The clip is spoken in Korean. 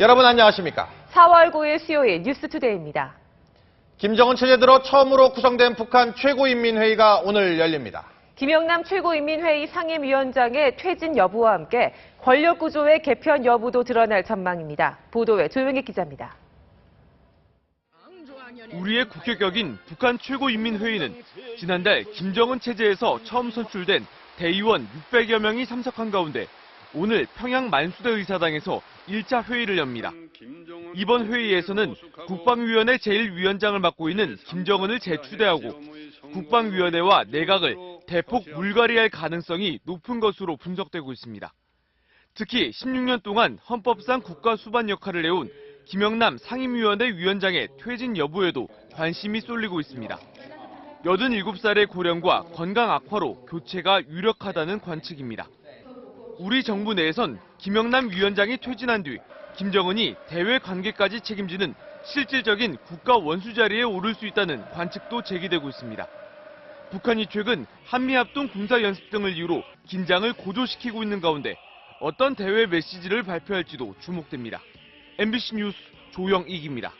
여러분 안녕하십니까? 4월 9일 수요일 뉴스투데이입니다. 김정은 체제 들어 처음으로 구성된 북한 최고인민회의가 오늘 열립니다. 김영남 최고인민회의 상임위원장의 퇴진 여부와 함께 권력 구조의 개편 여부도 드러날 전망입니다. 보도에 조용희 기자입니다. 우리의 국격격인 북한 최고인민회의는 지난달 김정은 체제에서 처음 선출된 대의원 600여 명이 참석한 가운데 오늘 평양 만수대 의사당에서 1차 회의를 엽니다. 이번 회의에서는 국방위원회 제1위원장을 맡고 있는 김정은을 재추대하고 국방위원회와 내각을 대폭 물갈이할 가능성이 높은 것으로 분석되고 있습니다. 특히 16년 동안 헌법상 국가 수반 역할을 해온 김영남 상임위원회 위원장의 퇴진 여부에도 관심이 쏠리고 있습니다. 87살의 고령과 건강 악화로 교체가 유력하다는 관측입니다. 우리 정부 내에선 김영남 위원장이 퇴진한 뒤 김정은이 대외 관계까지 책임지는 실질적인 국가 원수 자리에 오를 수 있다는 관측도 제기되고 있습니다. 북한이 최근 한미합동 군사연습 등을 이유로 긴장을 고조시키고 있는 가운데 어떤 대외 메시지를 발표할지도 주목됩니다. MBC 뉴스 조영익입니다.